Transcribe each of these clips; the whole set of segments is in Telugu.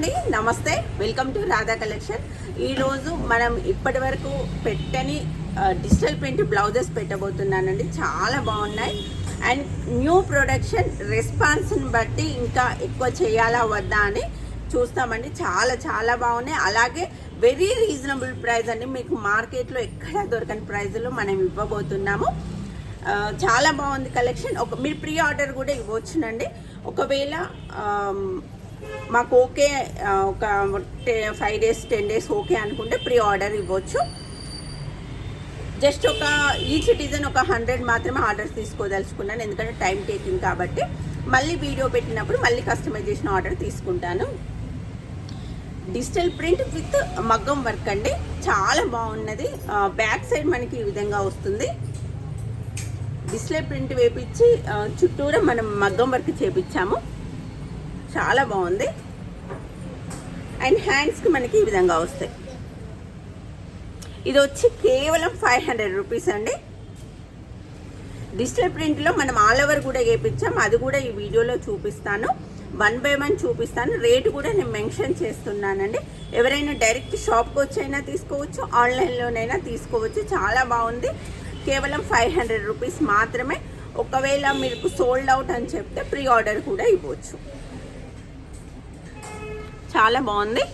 అండి. నమస్తే. వెల్కమ్ టు రాధా కలెక్షన్ ఈరోజు మనం ఇప్పటి వరకు పెట్టని డిజిటల్ ప్రింట్ బ్లౌజెస్ పెట్టబోతున్నానండి. చాలా బాగున్నాయి. అండ్ న్యూ ప్రొడక్షన్ రెస్పాన్స్ని బట్టి ఇంకా ఎక్కువ చేయాలా వద్దా అని చూస్తామండి. చాలా చాలా బాగున్నాయి. అలాగే వెరీ రీజనబుల్ ప్రైస్ అండి. మీకు మార్కెట్లో ఎక్కడా దొరకని ప్రైజ్లో మనం ఇవ్వబోతున్నాము. చాలా బాగుంది కలెక్షన్ ఒక మీరు ప్రీ ఆర్డర్ కూడా ఇవ్వచ్చునండి. ఒకవేళ మాకు ఓకే ఒక ఒక five days ten days okay అనుకుంటే ప్రీ ఆర్డర్ ఇవ్వచ్చు. జస్ట్ ఒక ఈచ్ సిటిజన్ ఒక హండ్రెడ్ మాత్రమే ఆర్డర్స్ తీసుకోదలుచుకున్నాను ఎందుకంటే టైం టేకింగ్ కాబట్టి. మళ్ళీ వీడియో పెట్టినప్పుడు మళ్ళీ కస్టమైజేషన్ ఆర్డర్ తీసుకుంటాను. డిజిటల్ ప్రింట్ విత్ మగ్గం వర్క్ అండి. చాలా బాగున్నది. బ్యాక్ సైడ్ మనకి ఈ విధంగా వస్తుంది. డిస్ప్లే ప్రింట్ వేపించి చుట్టూరా మనం మగ్గం వర్క్ చేపించాము చాలా బాగుంది. అండ్ హ్యాండ్స్కి మనకి ఈ విధంగా వస్తాయి. ఇది వచ్చి కేవలం ఫైవ్ హండ్రెడ్ రూపీస్ అండి. డిజిటల్ ప్రింట్లో మనం ఆల్ ఓవర్ కూడా వేయించాం అది కూడా ఈ వీడియోలో చూపిస్తాను. వన్ బై వన్ చూపిస్తాను. రేటు కూడా నేను మెన్షన్ చేస్తున్నానండి. ఎవరైనా డైరెక్ట్ షాప్కి వచ్చైనా తీసుకోవచ్చు ఆన్లైన్లోనైనా తీసుకోవచ్చు. చాలా బాగుంది. కేవలం ఫైవ్ హండ్రెడ్ రూపీస్ మాత్రమే. ఒకవేళ మీకు సోల్డ్ అవుట్ అని చెప్తే ప్రీ ఆర్డర్ కూడా ఇవ్వచ్చు. చాలా బాగుంది.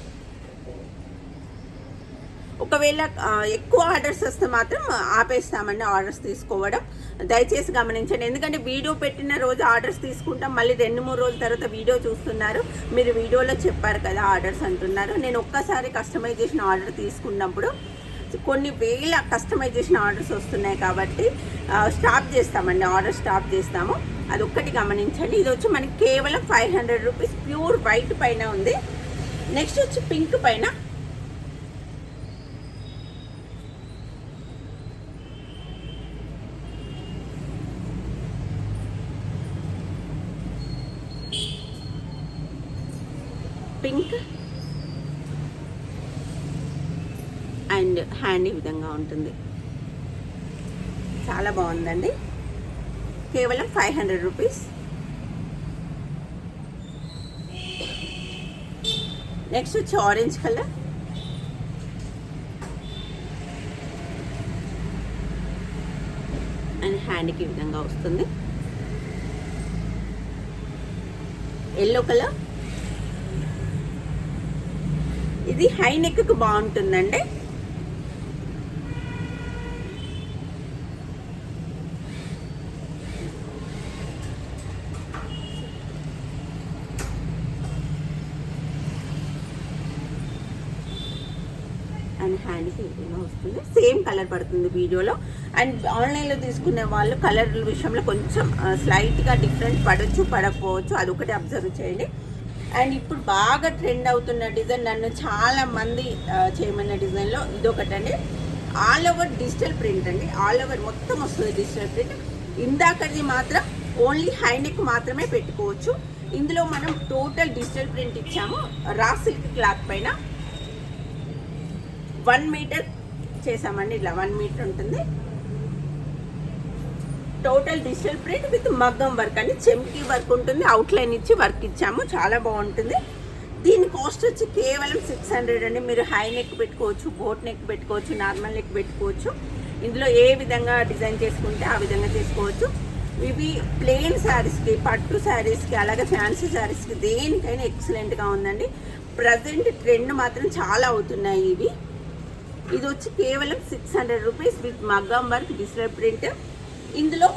ఒకవేళ ఎక్కువ ఆర్డర్స్ వస్తే మాత్రం ఆపేస్తామండి ఆర్డర్స్ తీసుకోవడం. దయచేసి గమనించండి. ఎందుకంటే వీడియో పెట్టిన రోజు ఆర్డర్స్ తీసుకుంటాం. మళ్ళీ రెండు మూడు రోజుల తర్వాత వీడియో చూస్తున్నారు. మీరు వీడియోలో చెప్పారు కదా ఆర్డర్స్ అంటున్నారు. నేను ఒక్కసారి కస్టమైజేషన్ ఆర్డర్ తీసుకున్నప్పుడు కొన్ని వేల కస్టమైజేషన్ ఆర్డర్స్ వస్తున్నాయి కాబట్టి స్టాప్ చేస్తామండి. ఆర్డర్ స్టాప్ చేస్తాము. అది ఒక్కటి గమనించండి. ఇది వచ్చి మనకి కేవలం five hundred rupees pure white పైన ఉంది. నెక్స్ట్ వచ్చి పింక్ పైన. పింక్ అండ్ హ్యాండ్ ఈ విధంగా ఉంటుంది. చాలా బాగుందండి. కేవలం ఫైవ్ హండ్రెడ్ రూపీస్ నెక్స్ట్ వచ్చి ఆరెంజ్ కలర్ అండ్ హ్యాండ్కి ఈ విధంగా వస్తుంది. ఎల్లో కలర్ ఇది హై నెక్కు బాగుంటుందండి అండ్ హ్యాండ్కి ఏదైనా వస్తుంది సేమ్ కలర్ పడుతుంది వీడియోలో. అండ్ ఆన్లైన్లో తీసుకునే వాళ్ళు కలర్ విషయంలో కొంచెం స్లైట్గా డిఫరెంట్ పడవచ్చు పడకపోవచ్చు అదొకటి అబ్జర్వ్ చేయండి. అండ్ ఇప్పుడు బాగా ట్రెండ్ అవుతున్న డిజైన్ నన్ను చాలా మంది చేయమన్న డిజైన్లో ఇదొకటండి. ఆల్ ఓవర్ డిజిటల్ ప్రింట్ అండి. ఆల్ ఓవర్ మొత్తం వస్తుంది డిజిటల్ ప్రింట్ ఇందాకది మాత్రం ఓన్లీ హైనెక్ మాత్రమే పెట్టుకోవచ్చు. ఇందులో మనం టోటల్ డిజిటల్ ప్రింట్ ఇచ్చాము. రా సిల్క్ క్లాత్ పైన. వన్ మీటర్ చేసామండి ఇలా వన్ మీటర్ ఉంటుంది. టోటల్ డిజిటల్ ప్రింట్ విత్ మగ్గం వర్క్ అండి చెమ్కి వర్క్ ఉంటుంది అవుట్లైన్ ఇచ్చి వర్క్ ఇచ్చాము చాలా బాగుంటుంది. దీని కాస్ట్ వచ్చి కేవలం సిక్స్ హండ్రెడ్ అండి. మీరు హై నెక్ పెట్టుకోవచ్చు బోట్ నెక్ పెట్టుకోవచ్చు నార్మల్ నెక్ పెట్టుకోవచ్చు. ఇందులో ఏ విధంగా డిజైన్ చేసుకుంటే ఆ విధంగా చేసుకోవచ్చు. ఇవి ప్లెయిన్ శారీస్కి పట్టు శారీస్కి అలాగే ఫ్యాన్సీ శారీస్కి దేనికైనా ఎక్సలెంట్గా ఉందండి. ప్రజెంట్ ట్రెండ్ మాత్రం చాలా అవుతున్నాయి ఇవి. ఇది వచ్చి కేవలం సిక్స్ హండ్రెడ్ రూపీస్ విత్ మగ్గం వర్క్ డిజిటల్ ప్రింట్ ఇందులో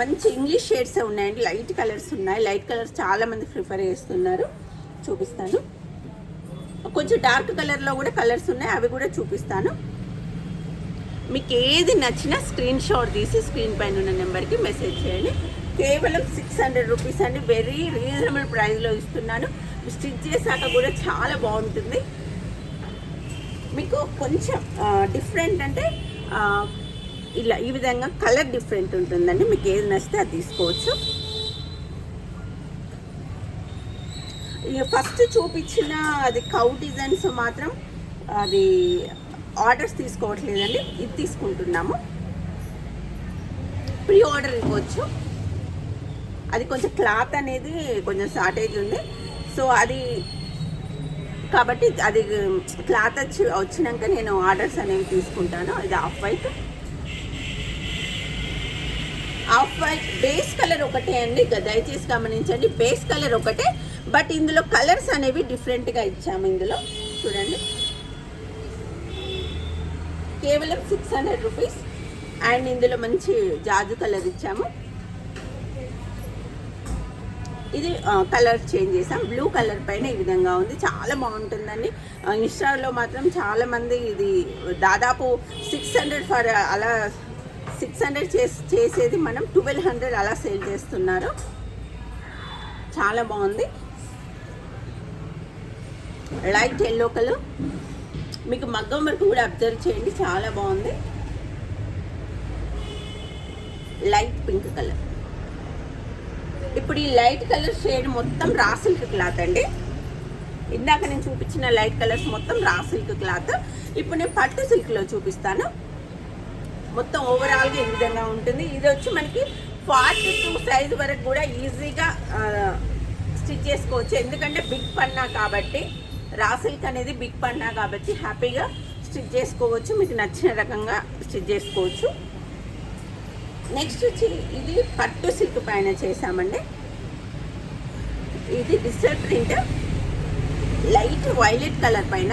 మంచి ఇంగ్లీష్ షేడ్స్ ఉన్నాయండి. లైట్ కలర్స్ ఉన్నాయి. లైట్ కలర్స్ చాలామంది ప్రిఫర్ చేస్తున్నారు. చూపిస్తాను. కొంచెం డార్క్ కలర్లో కూడా కలర్స్ ఉన్నాయి. అవి కూడా చూపిస్తాను. మీకు ఏది నచ్చినా స్క్రీన్ షాట్ తీసి స్క్రీన్ పైన ఉన్న నెంబర్కి మెసేజ్ చేయండి. కేవలం సిక్స్ హండ్రెడ్ రూపీస్ అండి. వెరీ రీజనబుల్ ప్రైస్లో ఇస్తున్నాను. స్టిచ్ చేశాక కూడా చాలా బాగుంటుంది. మీకు కొంచెం డిఫరెంట్ అంటే ఇలా ఈ విధంగా కలర్ డిఫరెంట్ ఉంటుందండి. మీకు ఏది నచ్చితే అది తీసుకోవచ్చు. ఇక ఫస్ట్ చూపించిన అది కౌ డిజైన్స్ మాత్రం అది ఆర్డర్స్ తీసుకోవట్లేదండి. ఇది తీసుకుంటున్నాము. ప్రీ ఆర్డర్ ఇవ్వచ్చు. అది కొంచెం క్లాత్ అనేది కొంచెం షార్టేజ్ ఉంది. సో అది కాబట్టి అది క్లాత్ వచ్చి వచ్చినాక నేను ఆర్డర్స్ అనేవి తీసుకుంటాను. ఇది off white. Off white. Base colour ఒకటే అండి. దయచేసి గమనించండి. బేస్ కలర్ ఒకటే. బట్ ఇందులో కలర్స్ అనేవి డిఫరెంట్గా ఇచ్చాము ఇందులో. చూడండి. కేవలం సిక్స్ హండ్రెడ్ రూపీస్ అండ్ ఇందులో మంచి జాజు కలర్ ఇచ్చాము. ఇది కలర్ చేంజ్ చేసాం బ్లూ కలర్ పైన ఈ విధంగా ఉంది. చాలా బాగుంటుందండి. ఇన్స్టాలో మాత్రం చాలా మంది ఇది దాదాపు సిక్స్ హండ్రెడ్ ఫర్ అలా సిక్స్ హండ్రెడ్ చేసేది మనం ట్వెల్వ్ హండ్రెడ్ అలా సేల్ చేస్తున్నారు. చాలా బాగుంది. లైట్ ఎల్లో కలర్ మీకు మగ్గం వరకు కూడా అబ్జర్వ్ చేయండి. చాలా బాగుంది. లైట్ పింక్ కలర్ ఇప్పుడు ఈ లైట్ కలర్ షేడ్ మొత్తం రా సిల్క్ క్లాత్ అండి. ఇందాక నేను చూపించిన లైట్ కలర్స్ మొత్తం రా సిల్క్ క్లాత్. ఇప్పుడు నేను పట్టు సిల్క్లో చూపిస్తాను. మొత్తం ఓవరాల్గా ఈ విధంగా ఉంటుంది. ఇది వచ్చి మనకి ఫార్టీ టూ సైజ్ వరకు కూడా ఈజీగా స్టిచ్ చేసుకోవచ్చు. ఎందుకంటే బిగ్ పన్నా కాబట్టి రా సిల్క్ అనేది బిగ్ పన్నా కాబట్టి హ్యాపీగా స్టిచ్ చేసుకోవచ్చు. మీకు నచ్చిన రకంగా స్టిచ్ చేసుకోవచ్చు. నెక్స్ట్ వచ్చి ఇది పట్టు సిల్క్ పైన చేసామండి ఇది digital print light violet colour పైన.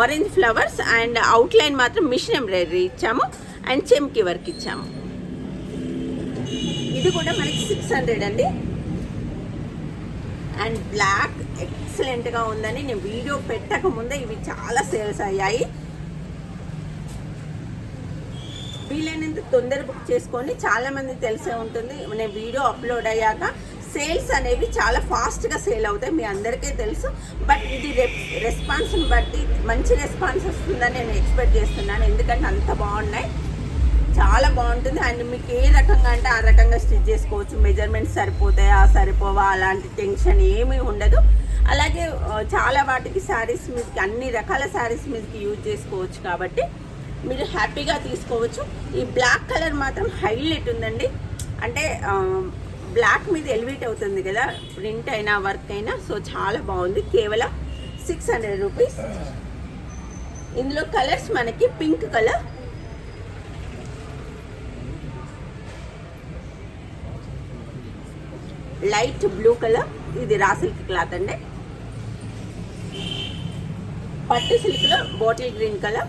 ఆరెంజ్ ఫ్లవర్స్ అండ్ అవుట్లైన్ మాత్రం మిషన్ ఎంబ్రాయిడరీ ఇచ్చాము. అండ్ చెమ్కి వర్క్ ఇచ్చాము. ఇది కూడా మనకి సిక్స్ హండ్రెడ్ అండి. అండ్ బ్లాక్ ఎక్సలెంట్గా ఉందని నేను వీడియో పెట్టక ముందే ఇవి చాలా సేల్స్ అయ్యాయి. వీలైనంత తొందర బుక్ చేసుకొని చాలా మంది తెలిసే ఉంటుంది. నేను వీడియో అప్లోడ్ అయ్యాక సేల్స్ అనేవి చాలా ఫాస్ట్గా సేల్ అవుతాయి. మీ అందరికీ తెలుసు. బట్ ఇది రెస్పాన్స్ని బట్టి మంచి రెస్పాన్స్ వస్తుందని నేను ఎక్స్పెక్ట్ చేస్తున్నాను. ఎందుకంటే అంత బాగున్నాయి. చాలా బాగుంటుంది. అండ్ మీకు ఏ రకంగా అంటే ఆ రకంగా స్టిచ్ చేసుకోవచ్చు. మెజర్మెంట్స్ సరిపోతాయా సరిపోవా అలాంటి టెన్షన్ ఏమీ ఉండదు. అలాగే చాలా వాటికి శారీస్ మీదకి అన్ని రకాల శారీస్ మీదకి యూజ్ చేసుకోవచ్చు కాబట్టి మీరు హ్యాపీగా తీసుకోవచ్చు. ఈ బ్లాక్ కలర్ మాత్రం హైలైట్ ఉందండి. అంటే బ్లాక్ మీద ఎలివేట్ అవుతుంది కదా ప్రింట్ అయినా వర్క్ అయినా సో చాలా బాగుంది. కేవలం సిక్స్ హండ్రెడ్ రూపీస్. ఇందులో కలర్స్ మనకి pink colour. Light blue colour. ఇది రా సిల్క్ క్లాత్ అండి. పట్టు సిల్క్లో bottle green colour.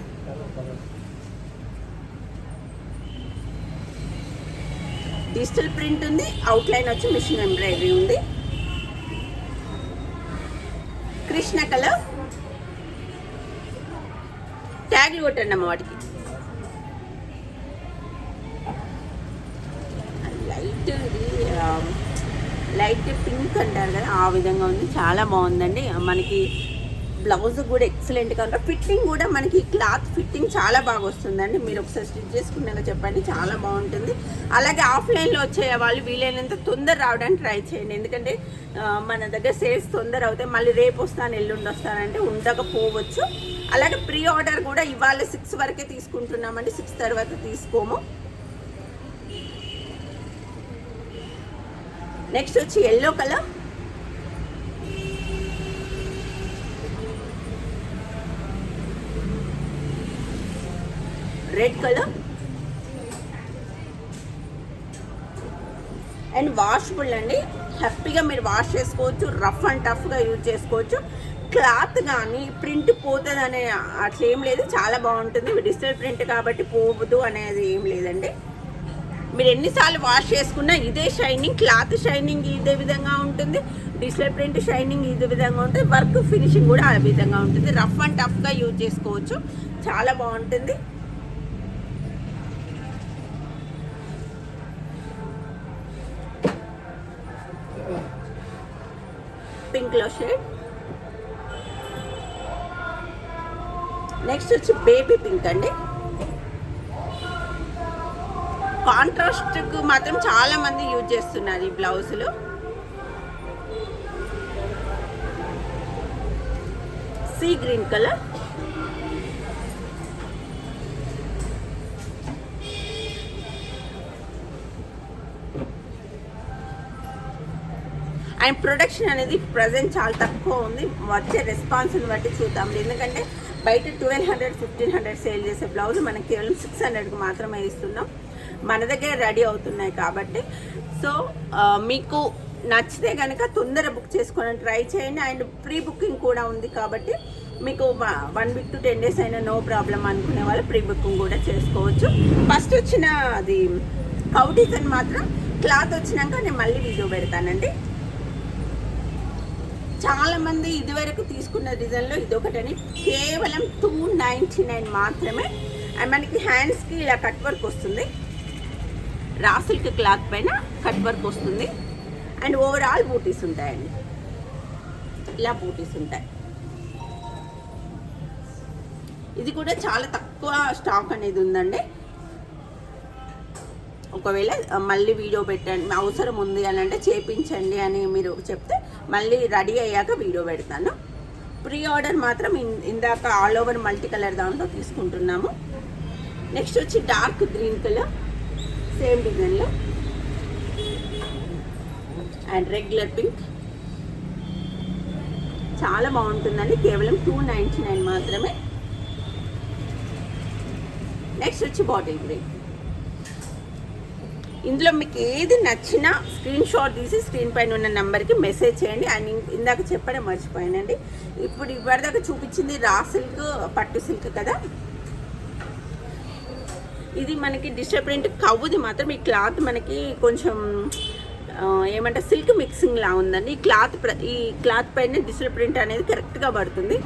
Digital print ఉంది అవుట్ లైన్ వచ్చి మిషన్ ఎంబ్రాయిడరీ ఉంది. కృష్ణ కలర్. ట్యాగ్లు కొట్టండి అమ్మ వాటికి. లైట్ లైట్ పింక్ అంటారు కదా ఆ విధంగా ఉంది. చాలా బాగుందండి. మనకి బ్లౌజ్ కూడా ఎక్సలెంట్గా ఉంటుంది ఫిట్టింగ్ కూడా మనకి క్లాత్ ఫిట్టింగ్ చాలా బాగా వస్తుందండి. మీరు ఒకసారి స్టిచ్ చేసుకున్నాక చెప్పండి చాలా బాగుంటుంది. అలాగే ఆఫ్లైన్లో వచ్చే వాళ్ళు వీలైనంత తొందర రావడానికి ట్రై చేయండి. ఎందుకంటే మన దగ్గర సేల్స్ తొందర అవుతాయి మళ్ళీ రేపు వస్తాను ఎల్లుండి వస్తానంటే ఉండకపోవచ్చు. అలాగే ప్రీ ఆర్డర్ కూడా ఇవాళ సిక్స్ వరకే తీసుకుంటున్నామండి. సిక్స్ తర్వాత తీసుకోము. నెక్స్ట్ వచ్చి yellow colour red colour and washable అండి. హ్యాపీగా మీరు వాష్ చేసుకోవచ్చు. రఫ్ అండ్ టఫ్గా యూజ్ చేసుకోవచ్చు. క్లాత్ కానీ ప్రింట్ పోతుంది అనే అట్లా ఏం లేదు. చాలా బాగుంటుంది. డిజిటల్ ప్రింట్ కాబట్టి పోవద్దు అనేది ఏం లేదండి. మీరు ఎన్నిసార్లు వాష్ చేసుకున్నా ఇదే షైనింగ్ క్లాత్ షైనింగ్ ఇదే విధంగా ఉంటుంది. డిజిటల్ ప్రింట్ షైనింగ్ ఇదే విధంగా ఉంటుంది. వర్క్ ఫినిషింగ్ కూడా ఆ విధంగా ఉంటుంది. రఫ్ అండ్ టఫ్గా యూజ్ చేసుకోవచ్చు. చాలా బాగుంటుంది. పింక్లో షేడ్. నెక్స్ట్ వచ్చి బేబీ పింక్ అండి. కాంట్రాస్ట్కు మాత్రం చాలా మంది యూజ్ చేస్తున్నారు ఈ బ్లౌజులు. Sea green colour. And production అనేది ప్రజెంట్ చాలా తక్కువ ఉంది. వచ్చే రెస్పాన్స్ని బట్టి చూద్దాం. ఎందుకంటే బయట twelve hundred fifteen hundred sale చేసే బ్లౌజ్ మనం కేవలం సిక్స్ హండ్రెడ్కి మాత్రమే ఇస్తున్నాం. మన దగ్గర రెడీ అవుతున్నాయి కాబట్టి. సో మీకు నచ్చితే కనుక తొందర బుక్ చేసుకోవడం ట్రై చేయండి. అండ్ ప్రీ బుకింగ్ కూడా ఉంది కాబట్టి మీకు one week to ten days అయినా నో ప్రాబ్లం అనుకునే వాళ్ళు ప్రీ బుకింగ్ కూడా చేసుకోవచ్చు. ఫస్ట్ వచ్చిన అది కౌటీస్ అని మాత్రం క్లాత్ వచ్చినాక నేను మళ్ళీ వీడియో పెడతానండి. చాలా మంది ఇదివరకు తీసుకున్న డిజైన్లో ఇదొకటని కేవలం టూ నైంటీ నైన్ మాత్రమే. అండ్ మనకి హ్యాండ్స్కి ఇలా కట్ వర్క్ వస్తుంది. రాసిల్క్ క్లాత్ పైన కట్ వర్క్ వస్తుంది. అండ్ ఓవరాల్ బూటీస్ ఉంటాయండి. ఇలా బూటీస్ ఉంటాయి. ఇది కూడా చాలా తక్కువ స్టాక్ అనేది ఉందండి. ఒకవేళ మళ్ళీ వీడియో పెట్టండి అవసరం ఉంది అని అంటే చేపించండి అని మీరు చెప్తే మళ్ళీ రెడీ అయ్యాక వీడియో పెడతాను. ప్రీ ఆర్డర్ మాత్రం ఇన్- ఇందాక ఆల్ ఓవర్ మల్టీ కలర్ దాంట్లో తీసుకుంటున్నాము. నెక్స్ట్ వచ్చి డార్క్ గ్రీన్ కలర్ సేమ్ డిజైన్లో అండ్ రెగ్యులర్ పింక్ చాలా బాగుంటుందండి కేవలం టూ నైంటీ నైన్ మాత్రమే. నెక్స్ట్ వచ్చి బాటిల్ గ్రీన్ ఇందులో మీకు ఏది నచ్చినా స్క్రీన్ షాట్ తీసి స్క్రీన్ పైన ఉన్న నెంబర్కి మెసేజ్ చేయండి. అండ్ ఇం- ఇందాక చెప్పడం మర్చిపోయానండి. ఇప్పుడు ఇప్పటిదాకా చూపించింది రా సిల్క్ పట్టు సిల్క్ కదా? ఇది మనకి డిజిటల్ ప్రింట్ కవ్వుది మాత్రం ఈ క్లాత్ మనకి కొంచెం ఏమంటే సిల్క్ మిక్సింగ్ లా ఉందండి. ఈ క్లాత్ ఈ క్లాత్ పైన డిజిటల్ ప్రింట్ అనేది కరెక్ట్గా పడుతుంది.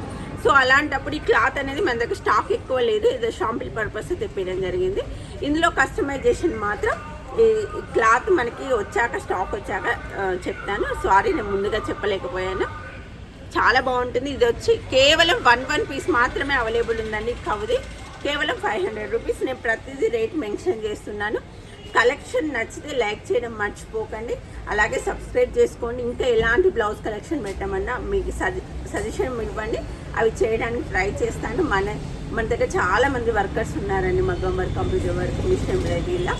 సో అలాంటప్పుడు ఈ క్లాత్ అనేది మన దగ్గర స్టాక్ ఎక్కువ లేదు. ఏదో షాంపిల్ పర్పస్ తెప్పించడం జరిగింది. ఇందులో కస్టమైజేషన్ మాత్రం ఈ క్లాత్ మనకి వచ్చాక స్టాక్ వచ్చాక చెప్తాను. సారీ నేను ముందుగా చెప్పలేకపోయాను. చాలా బాగుంటుంది. ఇది వచ్చి కేవలం వన్ వన్ పీస్ మాత్రమే అవైలబుల్ ఉందండి కవది. కేవలం ఫైవ్ హండ్రెడ్ రూపీస్. నేను ప్రతిదీ రేట్ మెన్షన్ చేస్తున్నాను. కలెక్షన్ నచ్చితే లైక్ చేయడం మర్చిపోకండి. అలాగే సబ్స్క్రైబ్ చేసుకోండి. ఇంకా ఎలాంటి బ్లౌజ్ కలెక్షన్ పెట్టమన్నా మీకు సజె సజెషన్ ఇవ్వండి. అవి చేయడానికి ట్రై చేస్తాను. మన మన దగ్గర చాలామంది వర్కర్స్ ఉన్నారండి. మగ్గం వర్క్ కంప్యూటర్ వర్క్ మిషన్ ఎంబ్రాయిడరీలా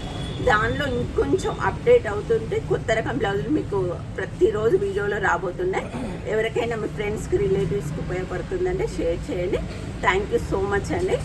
దానిలో ఇంకొంచెం అప్డేట్ అవుతుంటే కొత్త రకం బ్లౌజులు మీకు ప్రతిరోజు వీడియోలో రాబోతున్నాయి. ఎవరికైనా మీ ఫ్రెండ్స్కి రిలేటివ్స్కి ఉపయోగపడుతుందంటే షేర్ చేయండి. థ్యాంక్ యూ సో మచ్ అండి.